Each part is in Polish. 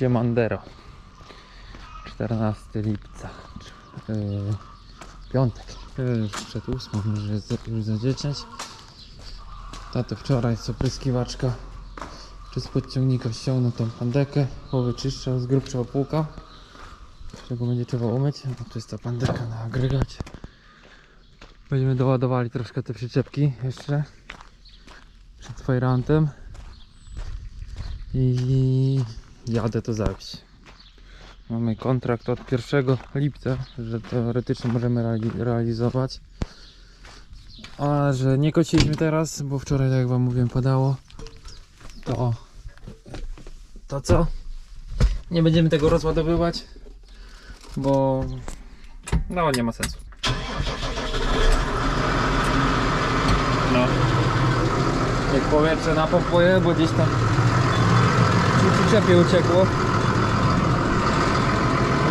Siemandero. 14 lipca. Yy, piątek. Przed ósmą, może jest już za 10. Tato wczoraj co pryskiwaczka czy z podciągnika ściągnął tą pandekę, bo wyczyszczał z grubszego płuka. Czego będzie trzeba umyć. No tu jest ta pandeka na agregacie. Będziemy doładowali troszkę te przyczepki jeszcze przed fajrantem i jadę to zawieźć. Mamy kontrakt od 1 lipca, że teoretycznie możemy reali- realizować. A że nie kociliśmy teraz, bo wczoraj, tak jak wam mówiłem, padało, to to co? Nie będziemy tego rozładowywać, bo no nie ma sensu. No. Jak powietrze napompuje, bo gdzieś tam przy przyczepie uciekło.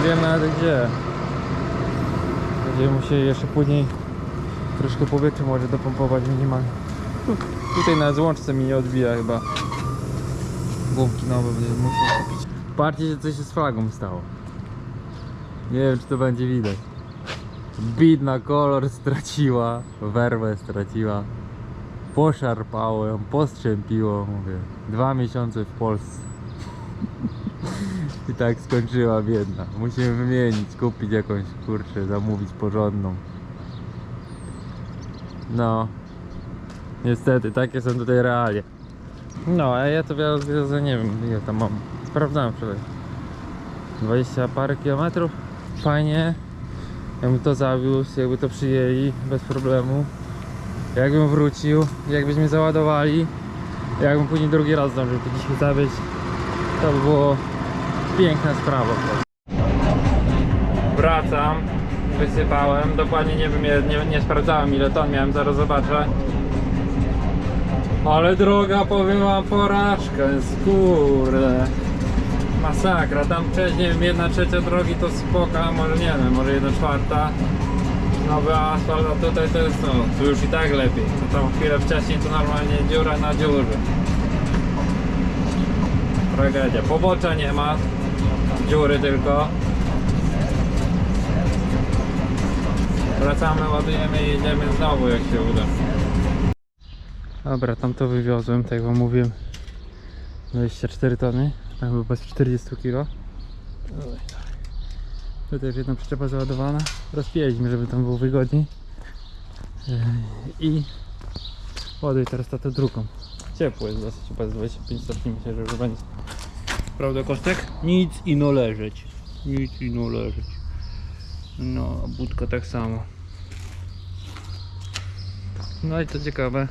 Nie wiem nawet gdzie. Będziemy musieli jeszcze później troszkę powietrza może dopompować minimalnie. Tu, tutaj na złączce mi nie odbija chyba. Gumki nowe będziemy musieli kupić. Patrzcie, że coś się z flagą stało. Nie wiem czy to będzie widać. Bidna kolor straciła, werwę straciła. Poszarpało ją, postrzępiło, mówię. Dwa miesiące w Polsce. I tak skończyła biedna. Musimy wymienić, kupić jakąś kurczę, zamówić porządną. No. Niestety, takie są tutaj realia. No, a ja to wiozę, nie wiem ile tam mam. Sprawdzałem wczoraj. 20 parę kilometrów. Fajnie. Jakby to zawiózł, jakby to przyjęli bez problemu. Jakbym wrócił, jakbyśmy załadowali, jakbym później drugi raz zdążył to dzisiaj zawieźć, to by było piękna sprawa. Wracam, wysypałem, dokładnie nie wiem, nie, nie, nie sprawdzałem ile ton miałem, zaraz zobaczę. Ale droga, powiem wam, porażka jest. Masakra, tam wcześniej wiem, jedna trzecia drogi to spoka, może nie wiem, może jedna czwarta. Nowy asfalt, a tutaj to jest no, tu już i tak lepiej. To tam chwilę wcześniej to normalnie dziura na dziurze. Tragedia. Pobocza nie ma, dziury tylko. Wracamy, ładujemy i jedziemy znowu jak się uda. Dobra, tam to wywiozłem, tak wam mówiłem. 24 tony, tam chyba z 40 kg. Tutaj już jedna przyczepa załadowana. Rozpijaliśmy, żeby tam było wygodniej. I ładuję teraz tatę drugą. Ciepło jest dosyć, chyba z 25 stopni myślę, że już będzie. Prawda Kostek? Nic ino leżeć. Nic ino leżeć. No, budka tak samo. No i to ciekawe.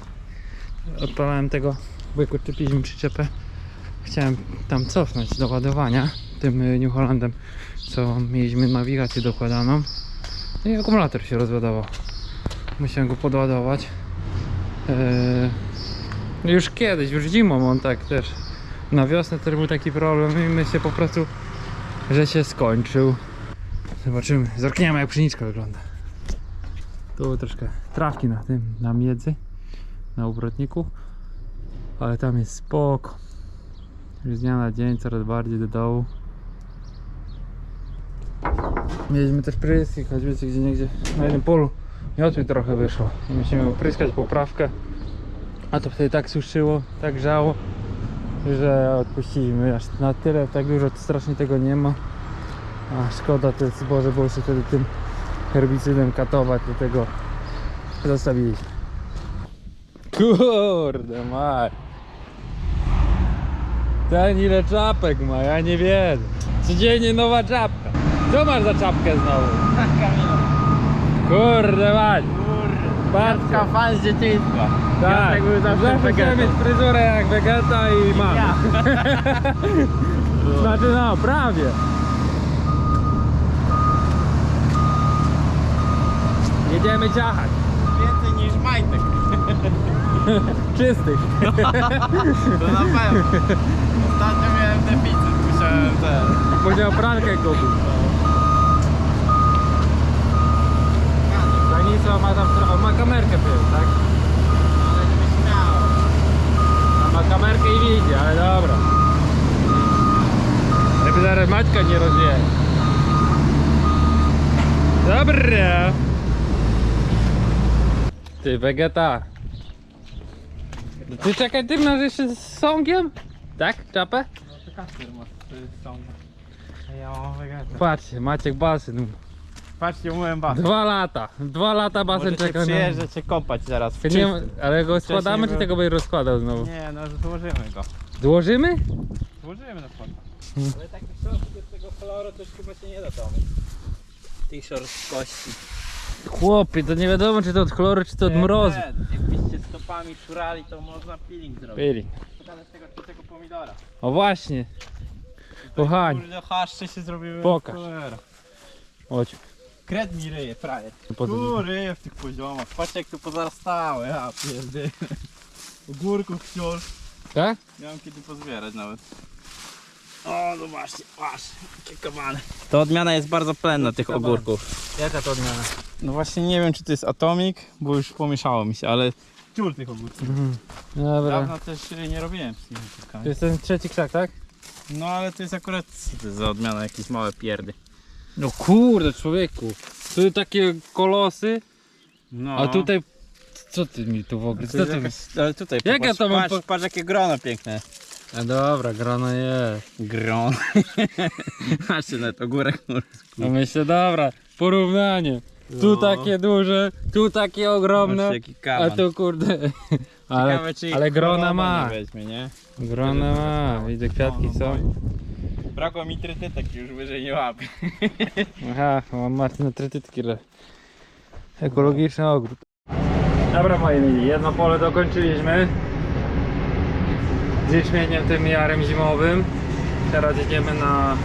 Odpalałem tego, bo jak odczepiliśmy przyczepę, chciałem tam cofnąć do ładowania tym y, New Hollandem, co mieliśmy nawigację dokładaną. No i akumulator się rozładował. Musiałem go podładować. Yy, już kiedyś, już zimą on tak też. Na wiosnę też był taki problem i myślę po prostu, że się skończył. Zobaczymy, zerkniemy jak pszeniczka wygląda. Tu troszkę trawki na tym, na miedzy, na obrotniku, ale tam jest spoko. Już z dnia na dzień coraz bardziej do dołu. Mieliśmy też pryski, choć wiecie gdzie niegdzie na jednym polu miotły trochę wyszło. Musimy opryskać poprawkę. A to wtedy tak suszyło, tak grzało, że odpuściliśmy aż na tyle, tak dużo strasznie tego nie ma. A szkoda to jest zboże, bo się wtedy tym herbicydem katować, do tego zostawiliśmy. Kurde maj. Ten ile czapek ma, ja nie wiem. Codziennie nowa czapka. Co masz za czapkę znowu? Kurde maj. Patrzka fan z dzieciństwa. tak, tak był zawsze zawsze mieć fryzurę jak Vegeta i mam. Ja. Znaczy no, prawie. Jedziemy ciachać. Więcej niż majtek. Czystych. To na pewno. Ostatnio miałem deficyt, musiałem ten. Musiał pralkę kupić. Zanisła ma tam, on ma kamerkę był, tak? Ale nie. A ma kamerkę i widzi, ale dobra. zaraz Maćka nie rozje. Dobra. Ty, Vegeta. Ty czekaj, ty masz jeszcze z sągiem? Tak? Czapę? No to Kasper masz, to jest sąd. A ja mam wegetę. Patrzcie, Maciek basen. Patrzcie, umyłem basen. Dwa lata. Dwa lata basen Możecie czeka na... przyjeżdżać się kąpać zaraz w Nie, czystym. ale go składamy, czy był- tego będzie rozkładał znowu? Nie, no złożymy go. Złożymy? Złożymy na pewno. Hmm. Ale takich środków do tego koloru to już chyba się nie da tomyć. Tych szorstkości. Chłopie, to nie wiadomo, czy to od chloru, czy to od mrozu. Jakbyście stopami szurali, to można peeling zrobić. Byli. Pokażę z tego czystego pomidora. O właśnie. Kochani. Kurde, haszcze się zrobiły. Pokaż. Cholera. Chodź. Kred mi ryje, frajer. Tu ryje w tych poziomach. Patrzcie jak tu pozarastały, ja pierdolę. Ogórków wciąż. Tak? Miałem kiedy pozbierać nawet. O, zobaczcie, masz, jakie kawale. Ta odmiana jest bardzo plenna tych ogórków. Jaka to odmiana? No właśnie nie wiem czy to jest Atomic, bo już pomieszało mi się, ale ciul tych ogórków. Mhm. Dobra. Dawno też y, nie robiłem z tymi To jest ten trzeci krzak, tak? No ale to jest akurat, co to jest za odmiana, jakieś małe pierdy. No kurde, człowieku. Tu takie kolosy, No. a tutaj... Co ty mi tu w ogóle? To Co ty... jakaś, ale tutaj Jak popatrz, ja to mam patrz, po- patrz jakie grono piękne. A dobra, grono jest. Gron. Patrzcie na to górek No myślę, dobra, porównanie. Tu No. takie duże, tu takie ogromne, jaki a kaman. tu kurde... Ale, Ciekawe, czy ich ale grona choroba ma. Nie weźmie, nie? Grona ma, widzę kwiatki No, no, są. Brakło mi trytytek, już wyżej nie łapie. Aha, mam Martyna trytytki. le- Ekologiczny ogród. Dobra moi mili, jedno pole dokończyliśmy. Z jęczmieniem tym jarem zimowym. Teraz jedziemy na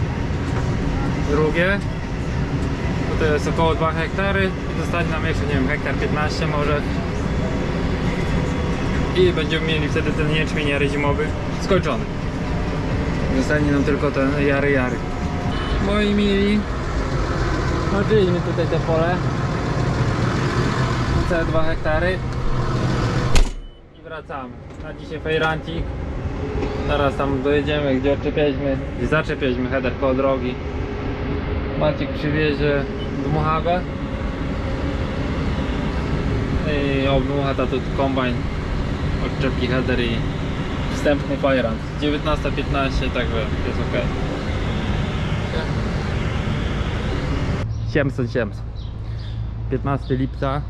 drugie. Tutaj jest około 2 hektary i zostanie nam jeszcze, nie wiem, hektar 15 może. I będziemy mieli wtedy ten jęczmień jary zimowy skończony. Zostanie nam tylko ten jary jary. Moi mili, Odżyliśmy tutaj te pole. Całe 2 hektary. I wracamy. Na dzisiaj fejrancik. Zaraz tam dojedziemy, gdzie odczepialiśmy, gdzie zaczepialiśmy header koło drogi. Maciek przywiezie dmuchawę. I obdmucha tu kombajn. Odczepi header i wstępny fajrant. 19.15, także jest ok. Siemson, Siemson. 15 lipca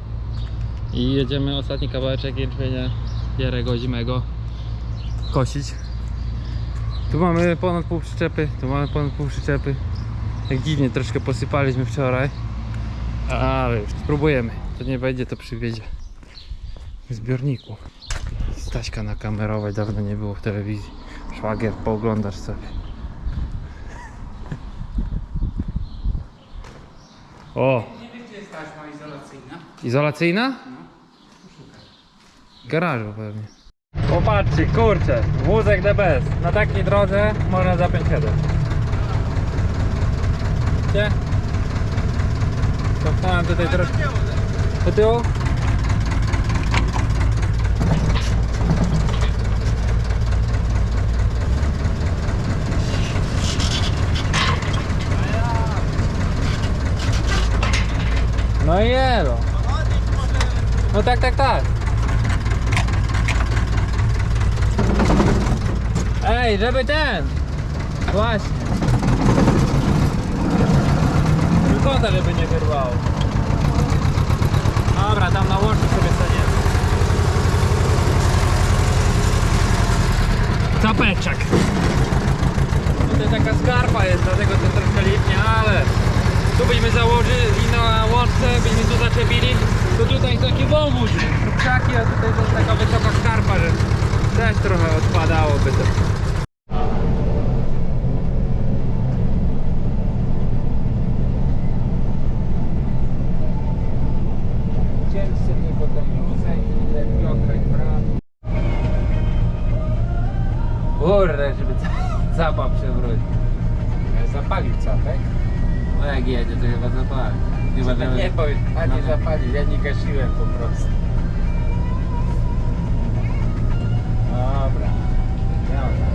i jedziemy ostatni kawałeczek jęczmienia jarego zimego kosić. Tu mamy ponad pół przyczepy, tu mamy ponad pół przyczepy. Tak dziwnie troszkę posypaliśmy wczoraj, ale już spróbujemy. To nie wejdzie, to przywiezie w zbiorniku. Staśka nakamerować dawno nie było w telewizji. Szwagier, pooglądasz sobie. O! jest taśma izolacyjna? Izolacyjna? W garażu pewnie. Popatrzcie, kurczę, wózek DBS. Na takiej drodze można zapiąć header. Gdzie? Cofnąłem tutaj troszkę. Do tyłu? No i jelo. No tak, tak, tak. Ej, żeby ten. Właśnie. Wygląda, żeby nie wyrwało. Dobra, tam na łącznik sobie staniemy. Capeczek. Tutaj taka skarpa jest, dlatego to troszkę lipnie, ale tu byśmy założyli na łączce, byśmy tu zaczepili, to tutaj taki wąwóz, krzaki, a tutaj to jest taka wysoka skarpa, że też trochę odpadałoby to. Kurde, żeby capa przewrócić. Zapalił capek? No jak jedzie, to chyba zapali. Chyba, że... Nie, bo a nie No. zapalił, ja nie gasiłem po prostu. Dobra. Dobra.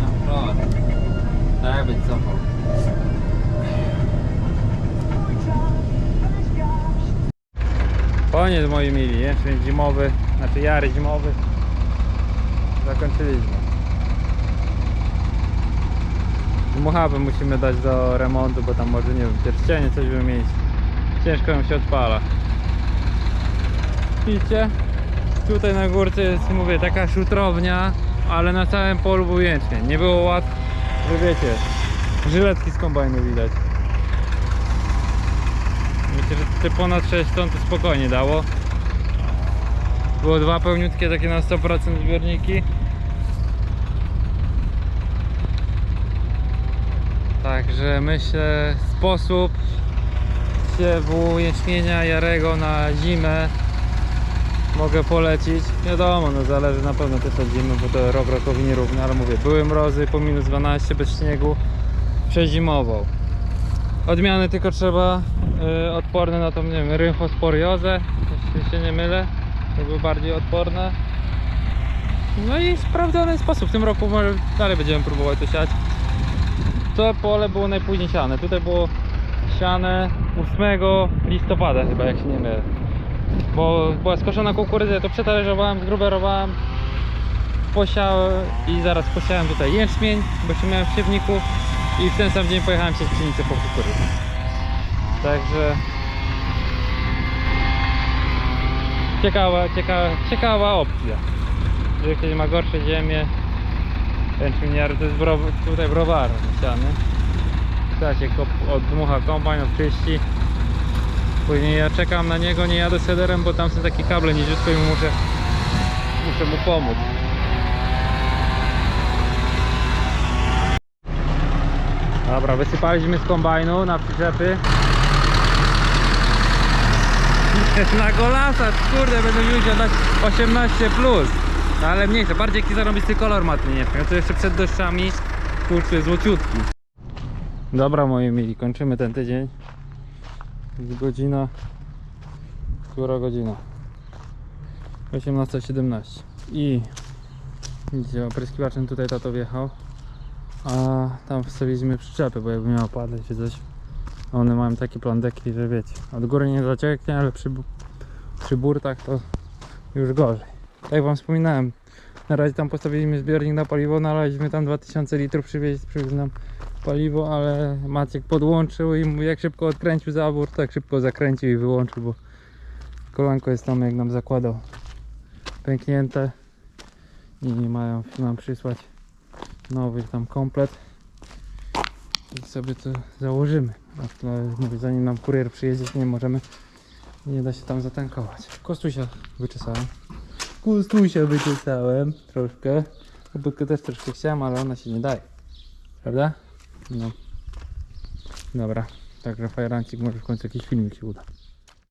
No, proszę. Tak, być cofał. Koniec moi mili, jęczmień zimowy, znaczy jary zimowy. Zakończyliśmy. Dmuchawę musimy dać do remontu, bo tam może nie wiem, pierścienie coś wymienić. Ciężko ją się odpala. Widzicie? Tutaj na górce jest, mówię, taka szutrownia, ale na całym polu był. Nie było łatwo, że wiecie, żyletki z kombajnu widać. Myślę, że te ponad 6 ton to spokojnie dało. Było dwa pełniutkie takie na 100% zbiorniki. Także myślę sposób siewu jęczmienia jarego na zimę mogę polecić. Wiadomo, no zależy na pewno też od zimy, bo to rok rokowi nierówny, ale mówię, były mrozy po minus 12 bez śniegu, przezimował. Odmiany tylko trzeba y, odporne na tą, nie wiem, rynchosporiozę, jeśli się nie mylę, jakby bardziej odporne. No i sprawdzony sposób. W tym roku może dalej będziemy próbować to siać. To pole było najpóźniej siane. Tutaj było siane 8 listopada chyba, jak się nie mylę. Bo była skoszona kukurydza, to przetalerzowałem, zgruberowałem, posiałem i zaraz posiałem tutaj jęczmień, bo się miałem w siewniku i w ten sam dzień pojechałem się z pszenicy po kukurydzę. Także ciekawa, ciekawa, ciekawa opcja. Jeżeli ktoś ma gorsze ziemie, jęczmieniary to jest tutaj browar się kop- oddmucha kombajn, odczyści. Później ja czekam na niego, nie jadę z headerem, bo tam są takie kable niziutko i muszę, muszę mu pomóc. Dobra, wysypaliśmy z kombajnu na przyczepy. Na golasa, kurde, będę musiał dać 18 plus. No ale mniejsze, bardziej jaki zarobisty kolor ma ten jęczmień. To jeszcze przed deszczami, kurczę, złociutki. Dobra moi mili, kończymy ten tydzień. Jest godzina... Która godzina? 18.17 I... Widzicie, opryskiwaczem tutaj tato wjechał. A tam wstawiliśmy przyczepy, bo jakby miało padać czy coś. One mają takie plandeki, że wiecie, od góry nie zacieknie, ale przy, przy burtach to już gorzej. Tak jak wam wspominałem, na razie tam postawiliśmy zbiornik na paliwo, nalaliśmy tam 2000 litrów, przywieźć, przywieźć nam paliwo, ale Maciek podłączył i jak szybko odkręcił zawór, tak szybko zakręcił i wyłączył, bo kolanko jest tam jak nam zakładał pęknięte i mają nam przysłać nowy tam komplet i sobie to założymy. A mówię, zanim nam kurier przyjedzie, nie możemy, nie da się tam zatankować. Kostusia wyczesałem. Kostusia wyczesałem troszkę. Obudkę też troszkę chciałem, ale ona się nie daje. Prawda? No. Dobra. Także fajerancik może w końcu jakiś filmik się uda.